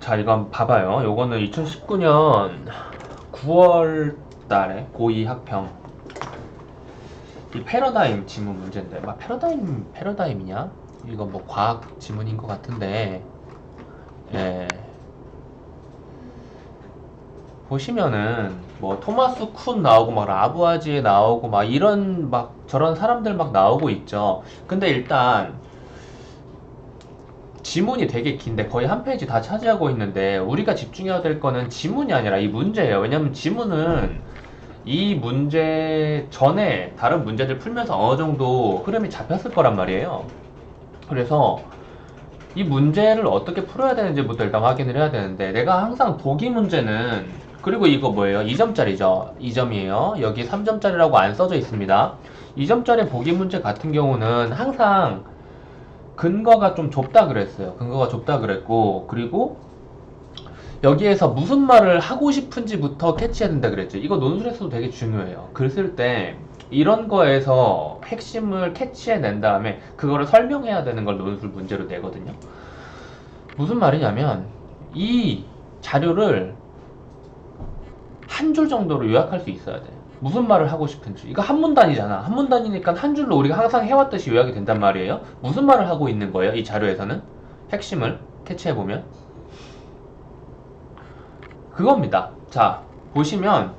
자, 이건 봐봐요. 요거는 2019년 9월 달에 고2 학평. 이 패러다임 지문 문제인데, 막 패러다임, 패러다임이냐? 이거 뭐 과학 지문인 것 같은데, 예. 보시면은, 뭐, 토마스 쿤 나오고, 막, 라부아지에 나오고, 막, 이런, 막, 저런 사람들 막 나오고 있죠. 근데 일단, 지문이 되게 긴데 거의 한 페이지 다 차지하고 있는데 우리가 집중해야 될 거는 지문이 아니라 이 문제예요. 왜냐면 지문은 이 문제 전에 다른 문제들 풀면서 어느 정도 흐름이 잡혔을 거란 말이에요. 그래서 이 문제를 어떻게 풀어야 되는지부터 일단 확인을 해야 되는데 내가 항상 보기 문제는 그리고 이거 뭐예요? 2점짜리죠. 2점이에요. 여기 3점짜리라고 안 써져 있습니다. 2점짜리 보기 문제 같은 경우는 항상 근거가 좀 좁다 그랬어요. 근거가 좁다 그랬고, 그리고 여기에서 무슨 말을 하고 싶은지부터 캐치해야 된다 그랬죠. 이거 논술에서도 되게 중요해요. 글 쓸 때 이런 거에서 핵심을 캐치해낸 다음에 그거를 설명해야 되는 걸 논술 문제로 내거든요. 무슨 말이냐면 이 자료를 한 줄 정도로 요약할 수 있어야 돼. 무슨 말을 하고 싶은지. 이거 한 문단이잖아. 한 문단이니까 한 줄로 우리가 항상 해왔듯이 요약이 된단 말이에요. 무슨 말을 하고 있는 거예요? 이 자료에서는? 핵심을 캐치해보면. 그겁니다. 자, 보시면,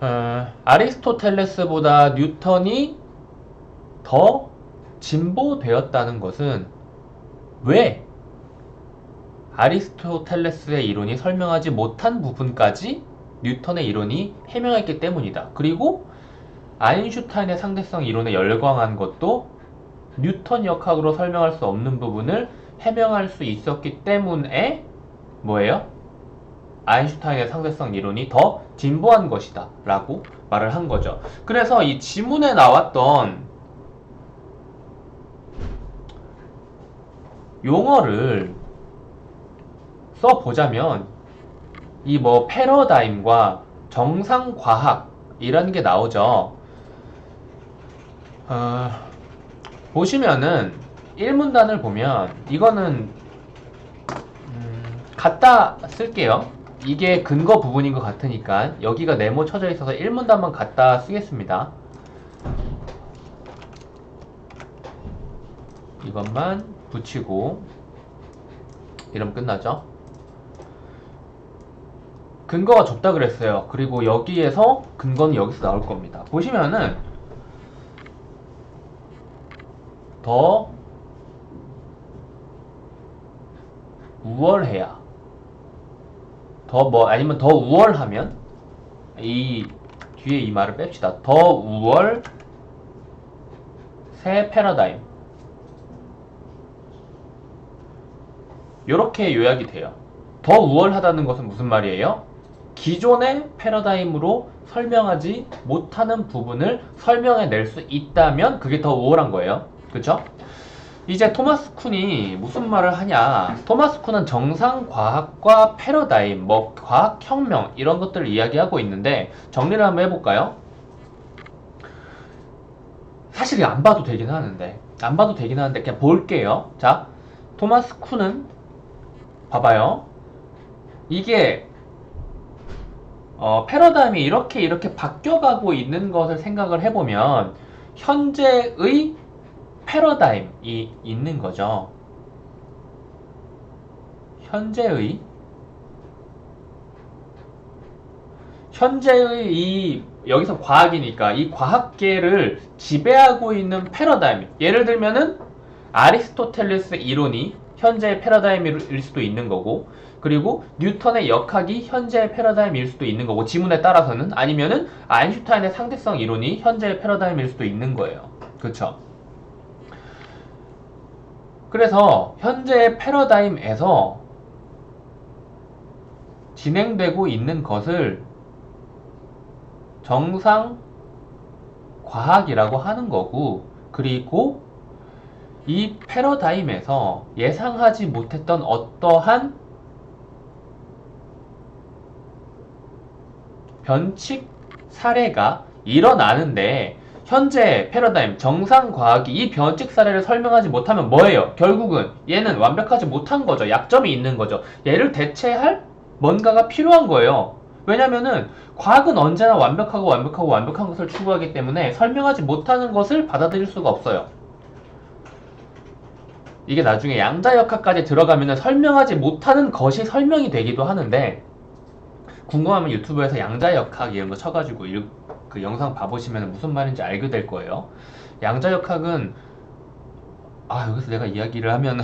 어, 아리스토텔레스보다 뉴턴이 더 진보되었다는 것은 왜 아리스토텔레스의 이론이 설명하지 못한 부분까지 뉴턴의 이론이 해명했기 때문이다. 그리고 아인슈타인의 상대성 이론에 열광한 것도 뉴턴 역학으로 설명할 수 없는 부분을 해명할 수 있었기 때문에 뭐예요? 아인슈타인의 상대성 이론이 더 진보한 것이다 라고 말을 한 거죠. 그래서 이 지문에 나왔던 용어를 써보자면 이 뭐 패러다임과 정상과학 이런 게 나오죠. 어, 보시면은 1문단을 보면 이거는 음, 갖다 쓸게요. 이게 근거 부분인 것 같으니까 여기가 네모 쳐져 있어서 1문단만 갖다 쓰겠습니다. 이것만 붙이고 이러면 끝나죠. 근거가 좁다 그랬어요. 그리고 여기에서 근거는 여기서 나올 겁니다. 보시면은 더 우월해야 더 뭐 아니면 더 우월하면 이 뒤에 이 말을 뺍시다. 더 우월 새 패러다임 이렇게 요약이 돼요. 더 우월하다는 것은 무슨 말이에요? 기존의 패러다임으로 설명하지 못하는 부분을 설명해 낼 수 있다면 그게 더 우월한 거예요. 그쵸? 이제 토마스 쿤이 무슨 말을 하냐? 토마스 쿤은 정상 과학과 패러다임, 뭐 과학 혁명 이런 것들을 이야기하고 있는데 정리를 한번 해볼까요? 사실 안 봐도 되긴 하는데 안 봐도 되긴 하는데 그냥 볼게요. 자, 토마스 쿤은 봐봐요. 이게 어, 패러다임이 이렇게 이렇게 바뀌어가고 있는 것을 생각을 해보면 현재의 패러다임이 있는 거죠. 현재의 현재의 이 여기서 과학이니까 이 과학계를 지배하고 있는 패러다임 예를 들면은 아리스토텔레스 이론이 현재의 패러다임일 수도 있는 거고 그리고 뉴턴의 역학이 현재의 패러다임일 수도 있는 거고 지문에 따라서는 아니면은 아인슈타인의 상대성 이론이 현재의 패러다임일 수도 있는 거예요. 그렇죠? 그래서 현재의 패러다임에서 진행되고 있는 것을 정상 과학이라고 하는 거고 그리고 이 패러다임에서 예상하지 못했던 어떠한 변칙 사례가 일어나는데 현재 패러다임 정상 과학이 이 변칙 사례를 설명하지 못하면 뭐예요? 결국은 얘는 완벽하지 못한 거죠. 약점이 있는 거죠. 얘를 대체할 뭔가가 필요한 거예요. 왜냐면은 과학은 언제나 완벽하고 완벽하고 완벽한 것을 추구하기 때문에 설명하지 못하는 것을 받아들일 수가 없어요. 이게 나중에 양자역학까지 들어가면은 설명하지 못하는 것이 설명이 되기도 하는데 궁금하면 유튜브에서 양자역학 이런 거 쳐가지고 일- 그 영상 봐보시면 무슨 말인지 알게 될 거예요. 양자역학은 아 여기서 내가 이야기를 하면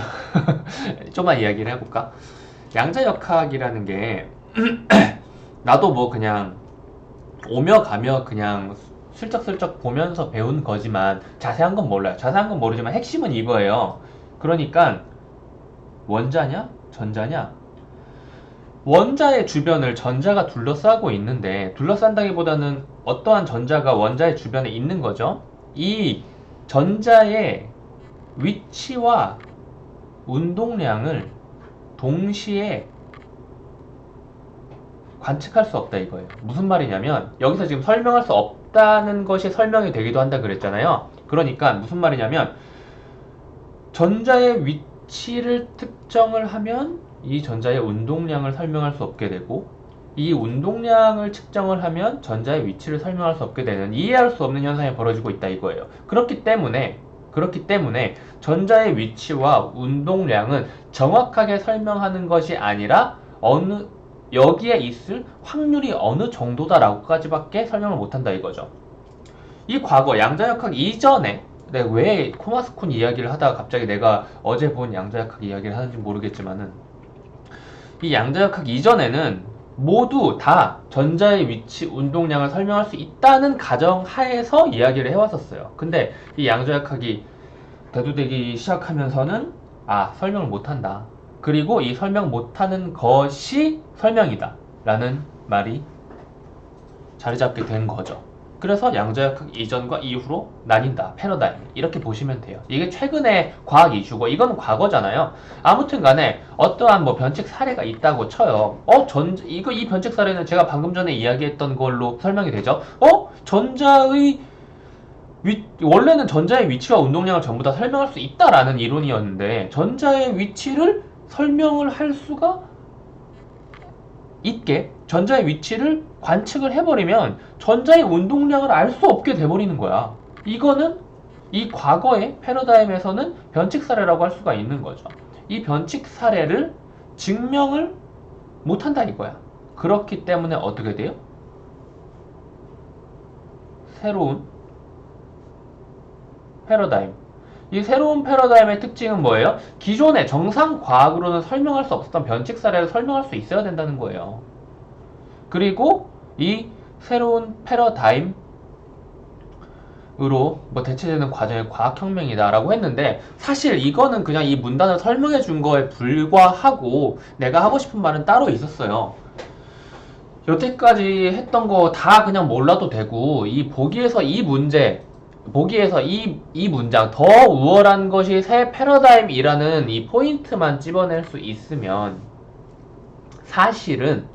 좀만 이야기를 해볼까? 양자역학이라는 게 나도 뭐 그냥 오며 가며 그냥 슬쩍슬쩍 보면서 배운 거지만 자세한 건 몰라요. 자세한 건 모르지만 핵심은 이거예요. 그러니까 원자냐 전자냐 원자의 주변을 전자가 둘러싸고 있는데 둘러싼다기보다는 어떠한 전자가 원자의 주변에 있는 거죠. 이 전자의 위치와 운동량을 동시에 관측할 수 없다 이거예요. 무슨 말이냐면 여기서 지금 설명할 수 없다는 것이 설명이 되기도 한다 그랬잖아요. 그러니까 무슨 말이냐면 전자의 위치를 특정을 하면 이 전자의 운동량을 설명할 수 없게 되고 이 운동량을 측정을 하면 전자의 위치를 설명할 수 없게 되는 이해할 수 없는 현상이 벌어지고 있다 이거예요. 그렇기 때문에 그렇기 때문에 전자의 위치와 운동량은 정확하게 설명하는 것이 아니라 어느 여기에 있을 확률이 어느 정도다라고까지밖에 설명을 못한다 이거죠. 이 과거 양자역학 이전에 내가 왜 코마스콘 이야기를 하다가 갑자기 내가 어제 본 양자역학 이야기를 하는지 모르겠지만은 이 양자역학 이전에는 모두 다 전자의 위치, 운동량을 설명할 수 있다는 가정 하에서 이야기를 해왔었어요. 근데 이 양자역학이 대두되기 시작하면서는 아 설명을 못한다. 그리고 이 설명 못하는 것이 설명이다. 라는 말이 자리 잡게 된 거죠. 그래서 양자역학 이전과 이후로 나뉜다. 패러다임. 이렇게 보시면 돼요. 이게 최근의 과학 이슈고 이건 과거잖아요. 아무튼 간에 어떠한 뭐 변칙 사례가 있다고 쳐요. 어, 전 이거 이 변칙 사례는 제가 방금 전에 이야기했던 걸로 설명이 되죠. 어? 전자의 위, 원래는 전자의 위치와 운동량을 전부 다 설명할 수 있다라는 이론이었는데 전자의 위치를 설명을 할 수가 있게 전자의 위치를 관측을 해버리면 전자의 운동량을 알 수 없게 돼버리는 거야. 이거는 이 과거의 패러다임에서는 변칙 사례라고 할 수가 있는 거죠. 이 변칙 사례를 증명을 못한다 이거야. 그렇기 때문에 어떻게 돼요? 새로운 패러다임. 이 새로운 패러다임의 특징은 뭐예요? 기존의 정상 과학으로는 설명할 수 없었던 변칙 사례를 설명할 수 있어야 된다는 거예요. 그리고 이 새로운 패러다임으로 뭐 대체되는 과정이 과학혁명이다라고 했는데 사실 이거는 그냥 이 문단을 설명해 준 거에 불과하고 내가 하고 싶은 말은 따로 있었어요. 여태까지 했던 거 다 그냥 몰라도 되고 이 보기에서 이 문제 보기에서 이, 이 문장 더 우월한 것이 새 패러다임이라는 이 포인트만 집어낼 수 있으면 사실은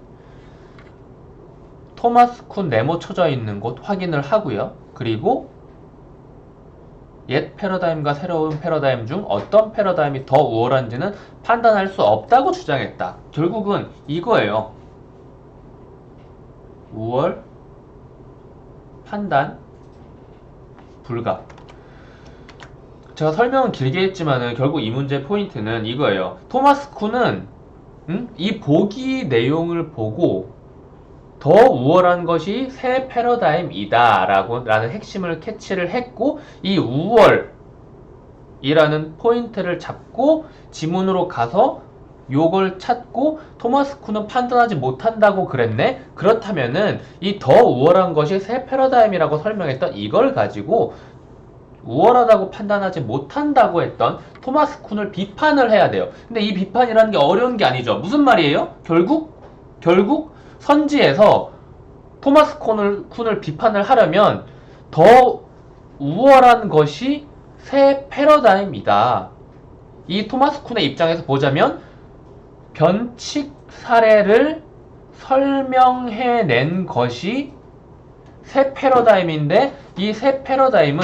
토마스 쿤 네모 쳐져 있는 곳 확인을 하고요. 그리고 옛 패러다임과 새로운 패러다임 중 어떤 패러다임이 더 우월한지는 판단할 수 없다고 주장했다. 결국은 이거예요. 우월 판단 불가. 제가 설명은 길게 했지만은 결국 이 문제의 포인트는 이거예요. 토마스 쿤은 음? 이 보기 내용을 보고 더 우월한 것이 새 패러다임이다라고 라는 핵심을 캐치를 했고 이 우월이라는 포인트를 잡고 지문으로 가서 요걸 찾고 토마스 쿤은 판단하지 못한다고 그랬네? 그렇다면은 이 더 우월한 것이 새 패러다임이라고 설명했던 이걸 가지고 우월하다고 판단하지 못한다고 했던 토마스 쿤을 비판을 해야 돼요. 근데 이 비판이라는 게 어려운 게 아니죠. 무슨 말이에요? 결국 결국 선지에서 토마스 쿤을, 쿤을 비판을 하려면 더 우월한 것이 새 패러다임이다. 이 토마스 쿤의 입장에서 보자면 변칙 사례를 설명해낸 것이 새 패러다임인데 이 새 패러다임은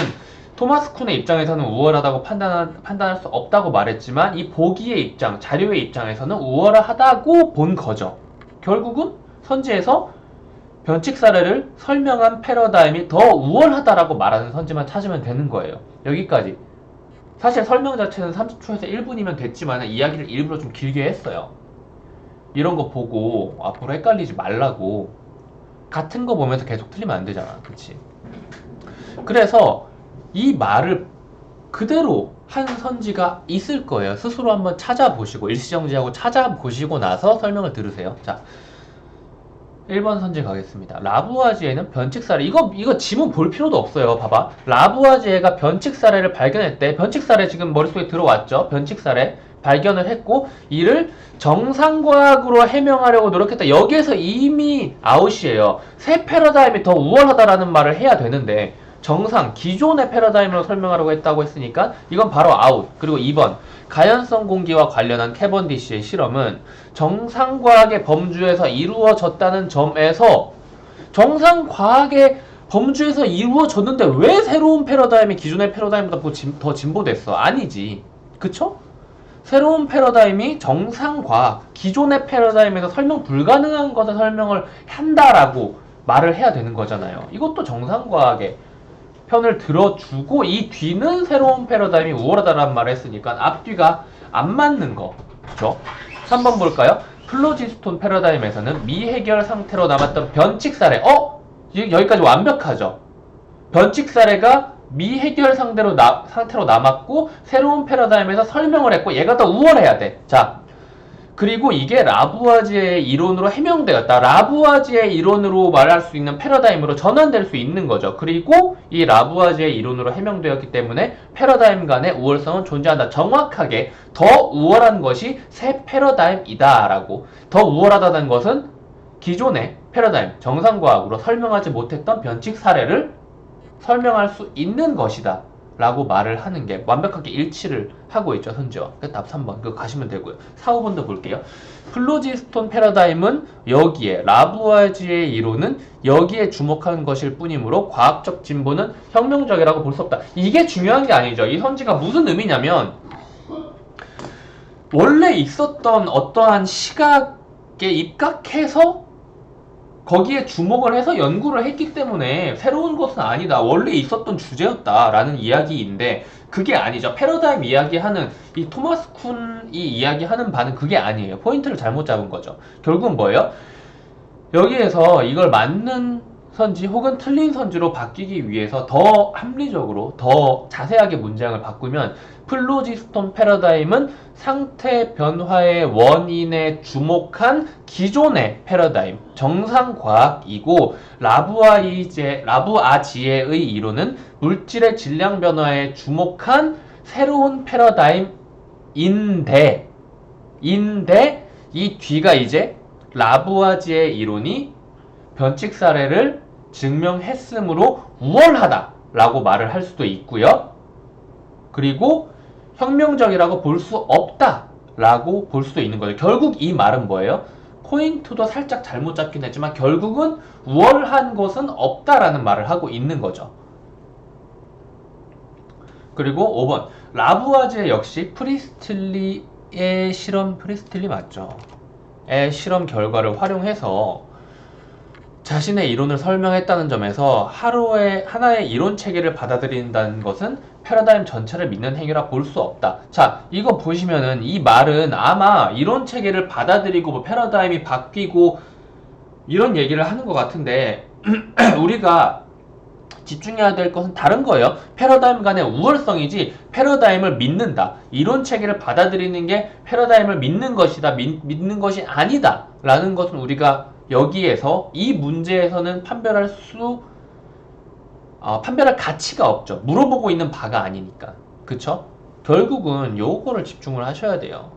토마스 쿤의 입장에서는 우월하다고 판단, 판단할 수 없다고 말했지만 이 보기의 입장, 자료의 입장에서는 우월하다고 본 거죠. 결국은 선지에서 변칙 사례를 설명한 패러다임이 더 우월하다라고 말하는 선지만 찾으면 되는 거예요. 여기까지. 사실 설명 자체는 30초에서 1분이면 됐지만 이야기를 일부러 좀 길게 했어요. 이런 거 보고 앞으로 헷갈리지 말라고 같은 거 보면서 계속 틀리면 안 되잖아. 그치? 그래서 이 말을 그대로 한 선지가 있을 거예요. 스스로 한번 찾아보시고 일시정지하고 찾아보시고 나서 설명을 들으세요. 자, 1번 선지 가겠습니다. 라부아지에는 변칙 사례. 이거 이거 지문 볼 필요도 없어요. 봐봐. 라부아지에가 변칙 사례를 발견했대. 변칙 사례 지금 머릿속에 들어왔죠. 변칙 사례 발견을 했고 이를 정상과학으로 해명하려고 노력했다. 여기에서 이미 아웃이에요. 새 패러다임이 더 우월하다라는 말을 해야 되는데 정상 기존의 패러다임으로 설명하려고 했다고 했으니까 이건 바로 아웃. 그리고 2번 가연성 공기와 관련한 캐번디시의 실험은 정상 과학의 범주에서 이루어졌다는 점에서 정상 과학의 범주에서 이루어졌는데 왜 새로운 패러다임이 기존의 패러다임보다 더 진보됐어? 아니지. 그쵸? 새로운 패러다임이 정상과학, 기존의 패러다임에서 설명 불가능한 것을 설명을 한다라고 말을 해야 되는 거잖아요. 이것도 정상과학의 편을 들어주고 이 뒤는 새로운 패러다임이 우월하다라는 말을 했으니까 앞뒤가 안 맞는 거. 그죠? 3번 볼까요? 플로지스톤 패러다임에서는 미해결 상태로 남았던 변칙 사례. 어? 이- 여기까지 완벽하죠? 변칙 사례가 미해결 상대로 나- 상태로 남았고 새로운 패러다임에서 설명을 했고 얘가 더 우월해야 돼. 자, 그리고 이게 라부아지의 이론으로 해명되었다. 라부아지의 이론으로 말할 수 있는 패러다임으로 전환될 수 있는 거죠. 그리고 이 라부아지의 이론으로 해명되었기 때문에 패러다임 간의 우월성은 존재한다. 정확하게 더 우월한 것이 새 패러다임이다라고. 더 우월하다는 것은 기존의 패러다임, 정상과학으로 설명하지 못했던 변칙 사례를 설명할 수 있는 것이다. 라고 말을 하는 게 완벽하게 일치를 하고 있죠. 그답 3번. 그거 가시면 되고요. 4, 5번도 볼게요. 플로지스톤 패러다임은 여기에, 라부아지의 이론은 여기에 주목한 것일 뿐이므로 과학적 진보는 혁명적이라고 볼 수 없다. 이게 중요한 게 아니죠. 이 선지가 무슨 의미냐면, 원래 있었던 어떠한 시각에 입각해서 거기에 주목을 해서 연구를 했기 때문에 새로운 것은 아니다. 원래 있었던 주제였다라는 이야기인데 그게 아니죠. 패러다임 이야기하는 이 토마스 쿤이 이야기하는 바는 그게 아니에요. 포인트를 잘못 잡은 거죠. 결국은 뭐예요? 여기에서 이걸 맞는 선지 혹은 틀린 선지로 바뀌기 위해서 더 합리적으로 더 자세하게 문장을 바꾸면 플로지스톤 패러다임은 상태 변화의 원인에 주목한 기존의 패러다임 정상 과학이고 라부아이제 라부아지에의 이론은 물질의 질량 변화에 주목한 새로운 패러다임인데 인데 이 뒤가 이제 라부아지의 이론이 변칙 사례를 증명했으므로 우월하다라고 말을 할 수도 있고요. 그리고 혁명적이라고 볼 수 없다라고 볼 수도 있는 거죠. 결국 이 말은 뭐예요? 포인트도 살짝 잘못 잡긴 했지만 결국은 우월한 것은 없다라는 말을 하고 있는 거죠. 그리고 5번 라부아제 역시 프리스틸리의 실험 프리스틸리 맞죠? 의 실험 결과를 활용해서 자신의 이론을 설명했다는 점에서 하루에 하나의 이론 체계를 받아들인다는 것은 패러다임 전체를 믿는 행위라 볼 수 없다. 자, 이거 보시면은 이 말은 아마 이론 체계를 받아들이고 뭐 패러다임이 바뀌고 이런 얘기를 하는 것 같은데 우리가 집중해야 될 것은 다른 거예요. 패러다임 간의 우월성이지 패러다임을 믿는다. 이론 체계를 받아들이는 게 패러다임을 믿는 것이다. 믿, 믿는 것이 아니다. 라는 것은 우리가 여기에서 이 문제에서는 판별할 수 어, 판별할 가치가 없죠. 물어보고 있는 바가 아니니까. 그쵸? 결국은 요거를 집중을 하셔야 돼요.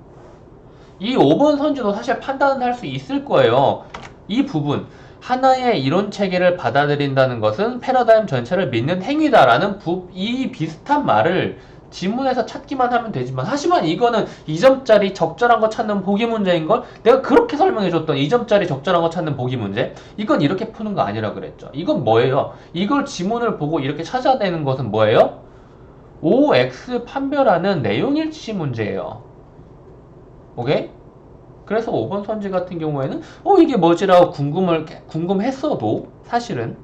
이 5번 선지도 사실 판단은 할수 있을 거예요. 이 부분 하나의 이론 체계를 받아들인다는 것은 패러다임 전체를 믿는 행위다라는 부, 이 비슷한 말을 지문에서 찾기만 하면 되지만 하지만 이거는 2점짜리 적절한 거 찾는 보기 문제인 걸 내가 그렇게 설명해 줬던 2점짜리 적절한 거 찾는 보기 문제 이건 이렇게 푸는 거 아니라 그랬죠. 이건 뭐예요? 이걸 지문을 보고 이렇게 찾아내는 것은 뭐예요? OX 판별하는 내용일치 문제예요. 오케이? 그래서 5번 선지 같은 경우에는 어 이게 뭐지라고 궁금을 궁금했어도 사실은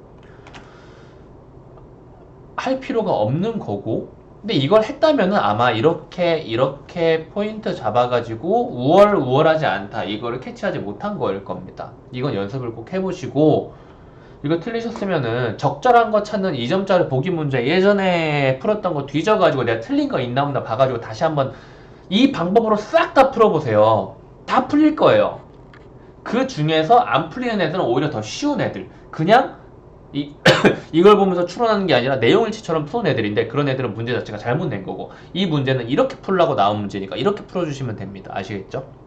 할 필요가 없는 거고 근데 이걸 했다면은 아마 이렇게 이렇게 포인트 잡아가지고 우월 우월하지 않다. 이거를 캐치하지 못한 거일 겁니다. 이건 연습을 꼭 해보시고 이거 틀리셨으면은 적절한 거 찾는 2점짜리 보기 문제 예전에 풀었던 거 뒤져가지고 내가 틀린 거 있나 없나 봐가지고 다시 한번 이 방법으로 싹 다 풀어보세요. 다 풀릴 거예요. 그 중에서 안 풀리는 애들은 오히려 더 쉬운 애들. 그냥 이, 이걸 보면서 추론하는 게 아니라 내용일치처럼 푸는 애들인데 그런 애들은 문제 자체가 잘못 낸 거고 이 문제는 이렇게 풀라고 나온 문제니까 이렇게 풀어주시면 됩니다. 아시겠죠?